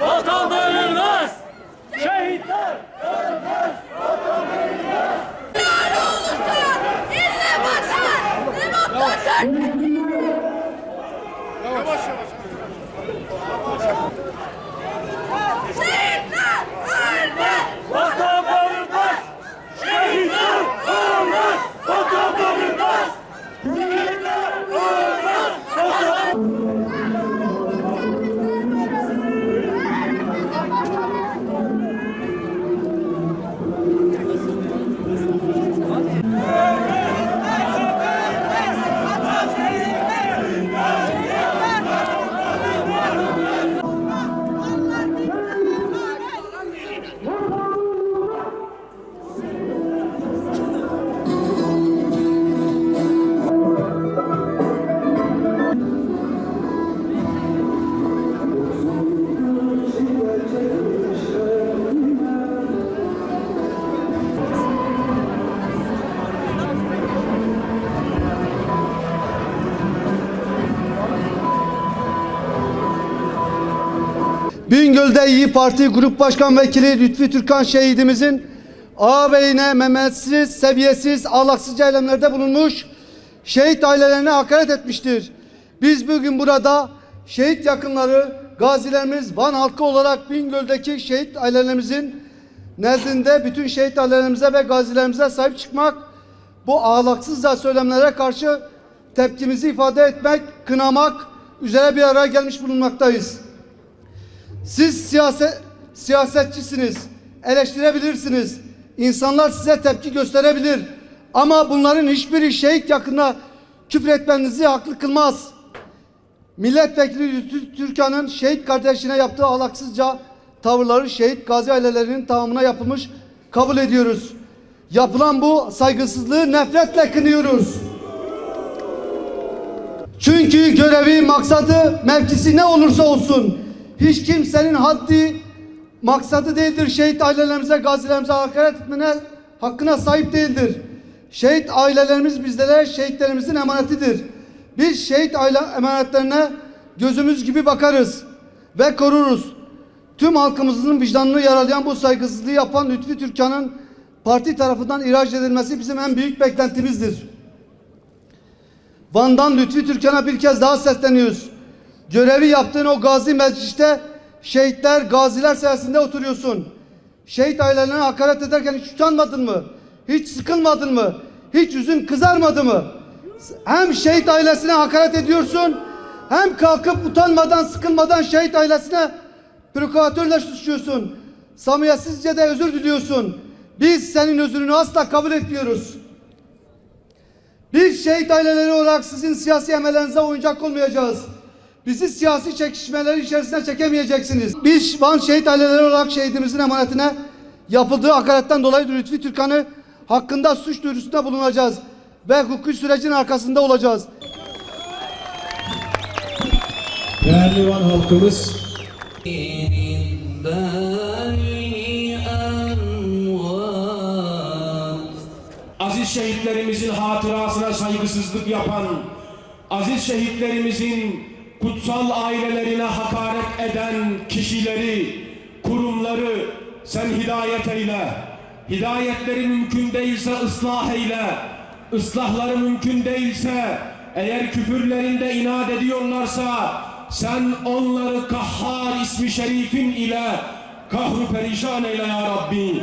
Vatan bölünmez. Şehitler. İlle vatan, demokrasi. Şehitler Bingöl'de İyi Parti Grup Başkan Vekili Lütfi Türkan şehidimizin ağabeyine memetsiz, seviyesiz, ahlaksızca eylemlerde bulunmuş, şehit ailelerine hakaret etmiştir. Biz bugün burada şehit yakınları, gazilerimiz, Van halkı olarak Bingöl'deki şehit ailelerimizin nezdinde bütün şehit ailelerimize ve gazilerimize sahip çıkmak, bu ahlaksızca söylemlere karşı tepkimizi ifade etmek, kınamak üzere bir araya gelmiş bulunmaktayız. Siz siyaset siyasetçisiniz. Eleştirebilirsiniz. İnsanlar size tepki gösterebilir. Ama bunların hiçbiri şehit yakına küfür etmenizi haklı kılmaz. Milletvekili Türkan'ın şehit kardeşine yaptığı ahlaksızca tavırları şehit gazi ailelerinin tamamına yapılmış kabul ediyoruz. Yapılan bu saygısızlığı nefretle kınıyoruz. Çünkü görevi, maksadı, mevkisi ne olursa olsun hiç kimsenin haddi, maksadı değildir. Şehit ailelerimize, gazilerimize hakaret etmene hakkına sahip değildir. Şehit ailelerimiz bizlere şehitlerimizin emanetidir. Biz şehit aile emanetlerine gözümüz gibi bakarız ve koruruz. Tüm halkımızın vicdanını yaralayan bu saygısızlığı yapan Lütfi Türkan'ın parti tarafından ihraç edilmesi bizim en büyük beklentimizdir. Van'dan Lütfi Türkan'a bir kez daha sesleniyoruz. Görevi yaptığın o gazi mecliste şehitler, gaziler sayesinde oturuyorsun. Şehit ailelerine hakaret ederken hiç utanmadın mı? Hiç sıkılmadın mı? Hiç yüzün kızarmadı mı? Hem şehit ailesine hakaret ediyorsun, hem kalkıp utanmadan, sıkılmadan şehit ailesine provokatörle suçluyorsun. Samimiyetsizce de özür diliyorsun. Biz senin özrünü asla kabul etmiyoruz. Biz şehit aileleri olarak sizin siyasi emellerinize oyuncak olmayacağız. Bizi siyasi çekişmeler içerisine çekemeyeceksiniz. Biz Van şehit aileleri olarak şehidimizin emanetine yapıldığı hakaretten dolayı Lütfi Türkan'ı hakkında suç duyurusunda bulunacağız. Ve hukuki sürecin arkasında olacağız. Değerli Van halkımız, aziz şehitlerimizin hatırasına saygısızlık yapan, aziz şehitlerimizin kutsal ailelerine hakaret eden kişileri, kurumları sen hidayet eyle. Hidayetleri mümkün değilse ıslah eyle. Islahları mümkün değilse eğer küfürlerinde inat ediyorlarsa sen onları Kahhar ismi şerifin ile kahru perişan eyle ya Rabbi.